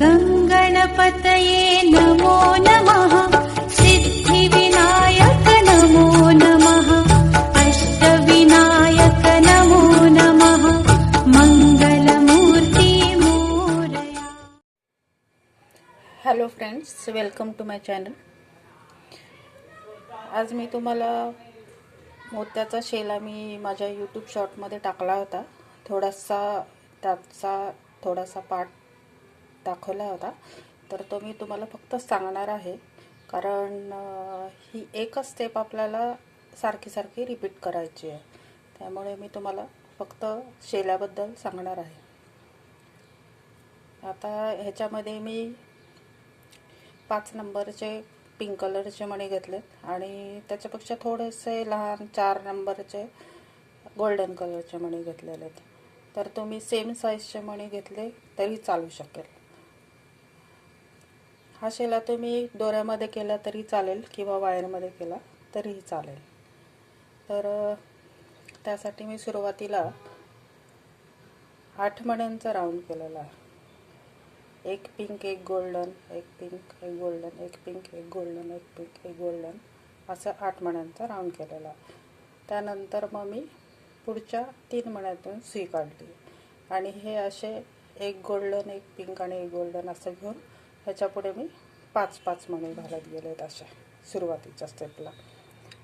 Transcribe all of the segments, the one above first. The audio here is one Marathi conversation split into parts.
गङ्गणपतये नमो नमः। सिद्धिविनायक नमो नमः। अष्टविनायक नमो नमः। Mangalmurti Morya. Hello friends welcome to my channel. आज मी तुम्हाला मोत्याचा शेला मी माझ्या यूट्यूब शॉर्टमध्ये टाकला होता. थोडासा त्याचा थोडासा पार्ट दाखवला होता. तर तो मी तुम्हाला फक्त सांगणार आहे. कारण ही एकच स्टेप आपल्याला सारखी सारखी रिपीट करायची आहे. त्यामुळे मी तुम्हाला फक्त शेल्याबद्दल सांगणार आहे. आता ह्याच्यामध्ये मी पाच नंबरचे पिंक कलरचे मणी घेतलेत आणि त्याच्यापेक्षा थोडेसे लहान चार नंबरचे गोल्डन कलरचे मणी घेतलेले आहेत. तर तुम्ही सेम साईजचे मणी घेतले तरी चालू शकेल. हा शेला तुम्ही दोऱ्यामध्ये केला तरी चालेल किंवा वायरमध्ये केला तरीही चालेल. तर त्यासाठी मी सुरुवातीला आठ मण्यांचा राऊंड केलेला आहे. एक पिंक एक गोल्डन एक पिंक एक गोल्डन एक पिंक एक गोल्डन एक पिंक एक गोल्डन असं आठ मण्यांचा राऊंड केलेला आहे. त्यानंतर मग मी पुढच्या तीन मण्यातून सुई काढली आणि हे असे एक गोल्डन एक पिंक आणि एक गोल्डन असं घेऊन ह्याच्यापुढे मी पाच पाच मणी घालत गेले आहेत अशा सुरुवातीच्या स्टेपला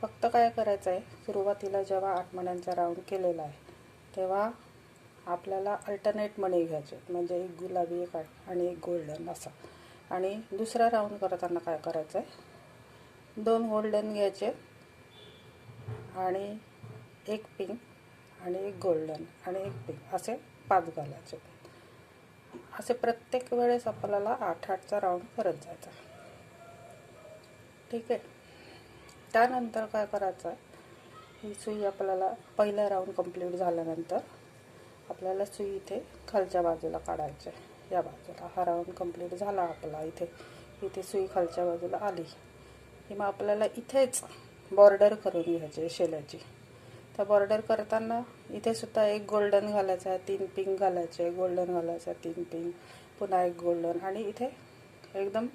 फक्त काय करायचं आहे सुरुवातीला जेव्हा आठ मण्यांचा राऊंड केलेला आहे तेव्हा आपल्याला अल्टरनेट मणी घ्यायचे म्हणजे एक गुलाबी एक आणि एक गोल्डन असा. आणि दुसरा राऊंड करताना काय करायचं आहे दोन गोल्डन घ्यायचे आणि एक पिंक आणि एक गोल्डन आणि एक पिंक असे पाच घालायचे. असे प्रत्येक वेळेस आपल्याला आठ आठचा राऊंड करत जायचा. ठीक आहे? त्यानंतर काय करायचं? आहे ही सुई आपल्याला पहिला राऊंड कंप्लीट झाल्यानंतर आपल्याला सुई इथे खालच्या बाजूला काढायची आहे. या बाजूला. हा राऊंड कंप्लीट झाला आपला इथे. इथे सुई खालच्या बाजूला आली. की मग आपल्याला इथेच बॉर्डर करून घ्यायची आहे शेल्याची. तर बॉर्डर करताना इथे सुद्धा एक गोल्डन घालायचा आहे तीन पिंक घालायचे गोल्डन घालायचं आहे तीन पिंक पुन्हा एक गोल्डन आणि इथे एकदम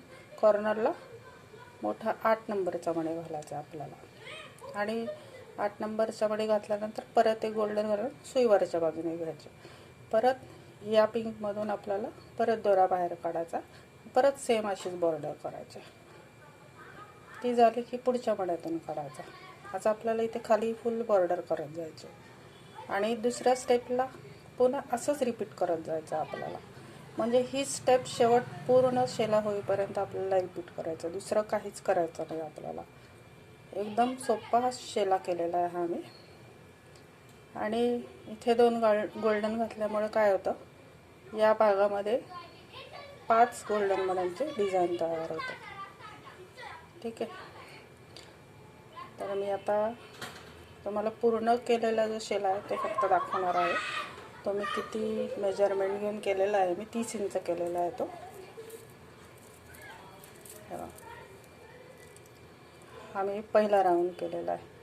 कॉर्नरला मोठा आठ नंबरचा मणी घालायचा आपल्याला. आणि आठ नंबरचा मणी घातल्यानंतर परत एक गोल्डन घालून सुईवरच्या बाजूने घ्यायचे. परत या पिंकमधून आपल्याला परत दोरा बाहेर काढायचा. परत सेम अशीच बॉर्डर करायची. ती झाली की पुढच्या मण्यातून काढायचा. आज आपल्याला इथे खाली फुल बॉर्डर करत जायचे आणि दुसऱ्या स्टेपला पुन्हा असंच रिपीट करत जायचं आपल्याला. म्हणजे ही स्टेप शेवट पूर्ण शेला होईपर्यंत आपल्याला रिपीट करायचं. दुसरं काहीच करायचं नाही आपल्याला. एकदम सोपा हा शेला केलेला आहे हा मी आणि इथे दोन गाळ गोल्डन घातल्यामुळे काय होतं? या भागामध्ये पाच गोल्डन मण्यांचे डिझाईन तयार होतं. ठीक आहे. तर मी आता तुम्हाला पूर्ण केलेला जो शेला आहे ते फक्त दाखवणार आहे. तो मी किती मेजरमेंट घेऊन केलेला आहे मी तीस इंच केलेला आहे तो. हा मी पहिला राऊंड केलेला आहे.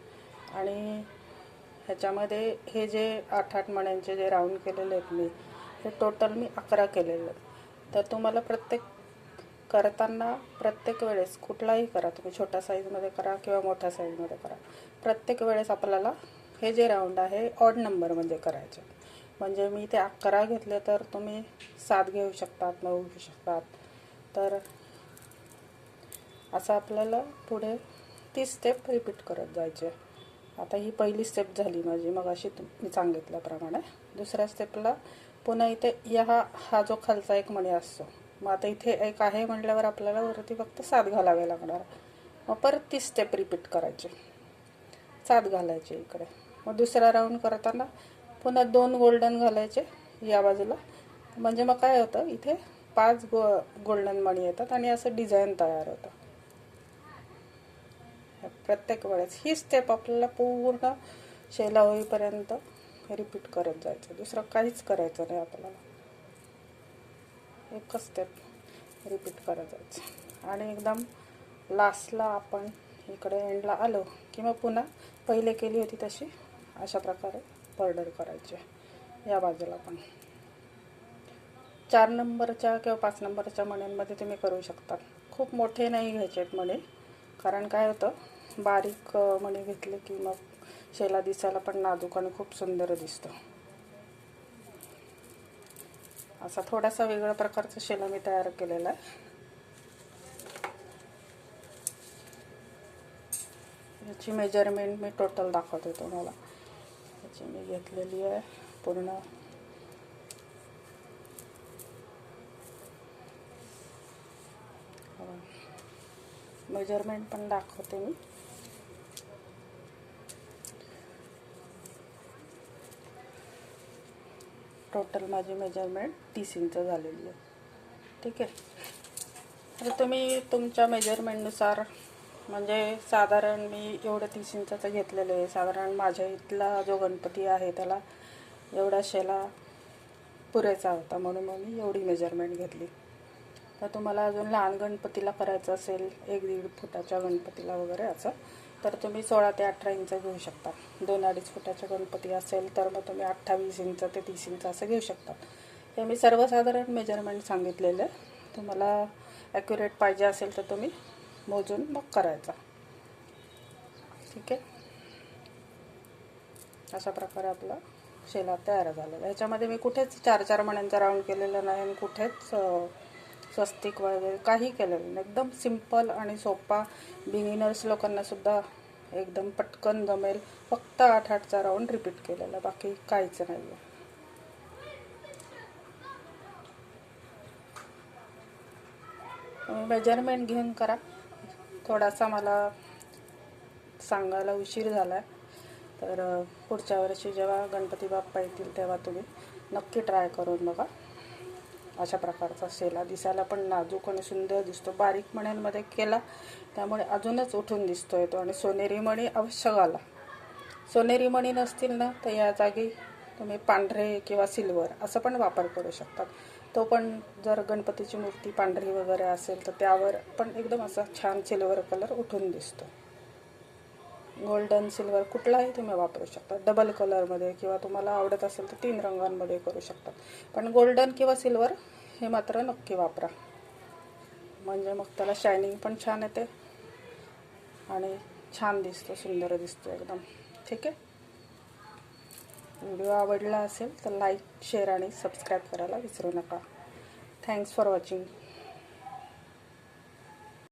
आणि ह्याच्यामध्ये हे जे आठ आठ मण्यांचे जे राऊंड केलेले आहेत मी हे टोटल मी अकरा केलेले आहेत. तर तुम्हाला प्रत्येक करताना प्रत्येक वेळेस कुठलाही करा तुम्ही छोट्या साईजमध्ये करा किंवा मोठ्या साईजमध्ये करा. प्रत्येक वेळेस आपल्याला हे जे राऊंड आहे ऑड नंबरमध्ये म्हणजे करायचे. म्हणजे मी ते अकरा घेतले तर तुम्ही सात घेऊ शकतात नऊ घेऊ शकतात. तर असं आपल्याला पुढे ती स्टेप रिपीट करत जायचे. आता ही पहिली स्टेप झाली माझी मग अशी मी सांगितल्याप्रमाणे. दुसऱ्या स्टेपला पुन्हा इथे या हा हा जो खालचा एक मणी असतो मग आता इथे एक आहे म्हटल्यावर आपल्याला वरती फक्त सात घालावे लागणार. मग परत ती स्टेप रिपीट करायची. सात घालायचे इकडे. मग दुसरा राऊंड करताना पुन्हा दोन गोल्डन घालायचे या बाजूला. म्हणजे मग काय होतं इथे पाच गो गोल्डन मणी येतात आणि असं डिझाईन तयार होतं. प्रत्येक वेळेस ही स्टेप आपल्याला पूर्ण शेला होईपर्यंत रिपीट करत जायचं. दुसरं काहीच करायचं नाही आपल्याला. एकच स्टेप रिपीट करत जायचं. आणि एकदम लास्टला आपण इकडे एंडला आलो की मग पुन्हा पहिले केली होती तशी अशा प्रकारे बॉर्डर करायची. या बाजूला पण. चार नंबरच्या किंवा पाच नंबरच्या मण्यांमध्ये तुम्ही करू शकता. खूप मोठे नाही घ्यायचे आहेत मणे. कारण काय होतं बारीक मणी घेतले की मग शेला दिसायला पण नाजूक आणि खूप सुंदर दिसतं. असा थोडासा वेगळ्या प्रकारचा शेला मी तयार केलेला आहे. याची मेजरमेंट मी टोटल दाखवते तुम्हाला. याची मी घेतलेली आहे पूर्ण. हो. मेजरमेंट पण दाखवते मी. टोटल माझी मेजरमेंट तीस इंच झालेली आहे. ठीक आहे? तर तुम्ही तुमच्या मेजरमेंटनुसार म्हणजे साधारण मी एवढं तीस इंचाचं घेतलेलं आहे. साधारण माझ्या इथला जो गणपती आहे त्याला एवढा शेला पुरेसा होता. म्हणून मग मी एवढी मेजरमेंट घेतली. तर तुम्हाला अजून लहान गणपतीला करायचं असेल एक दीड फुटाच्या गणपतीला वगैरे असं तर तुम्ही सोळा ते अठरा इंच घेऊ शकता. दोन अडीच फुटाचा गणपती असेल तर मग तुम्ही अठ्ठावीस इंच ते तीस इंच असं घेऊ शकता. हे मी सर्वसाधारण मेजरमेंट सांगितलेलं. आहे तुम्हाला ॲक्युरेट पाहिजे असेल तर तुम्ही मोजून मग करायचा. ठीक आहे? अशा प्रकारे आपला शेला तयार झालेला आहे. ह्याच्यामध्ये मी कुठेच चार चार मण्यांचा राऊंड केलेला नाही आणि कुठेच स्वस्तिक वगैरे काही केलेलं नाही. एकदम सिंपल आणि सोपा बिगिनर्स लोकांनासुद्धा एकदम पटकन जमेल. फक्त आठ आठचा राऊंड रिपीट केलेला बाकी काहीच नाही आहे मेजरमेंट घेऊन करा. थोडासा मला सांगायला उशीर झाला आहे तर पुढच्या वर्षी जेव्हा गणपती बाप्पा येतील तेव्हा तुम्ही नक्की ट्राय करून बघा. अशा प्रकारचा शेला दिसायला पण नाजूक आणि सुंदर दिसतो. बारीक मण्यांमध्ये केला त्यामुळे अजूनच उठून दिसतोय तो आणि सोनेरी मणी अवश्य घाला. सोनेरी मणी नसतील ना तर या जागी तुम्ही पांढरे किंवा सिल्वर असं पण वापर करू शकतात तो पण जर गणपतीची मूर्ती पांढरी वगैरे असेल तर त्यावर पण एकदम असा छान सिल्वर कलर उठून दिसतो. गोल्डन सिल्वर कुठलाही तुम्ही वापरू शकता. डबल कलरमध्ये किंवा तुम्हाला आवडत असेल तर तीन रंगांमध्ये करू शकता. पण गोल्डन किंवा सिल्वर हे मात्र नक्की वापरा. म्हणजे मग त्याला शायनिंग पण छान येते आणि छान दिसतो सुंदर दिसतो एकदम. ठीक आहे? व्हिडिओ आवडला असेल तर लाईक शेअर आणि सबस्क्राईब करायला विसरू नका. Thanks for watching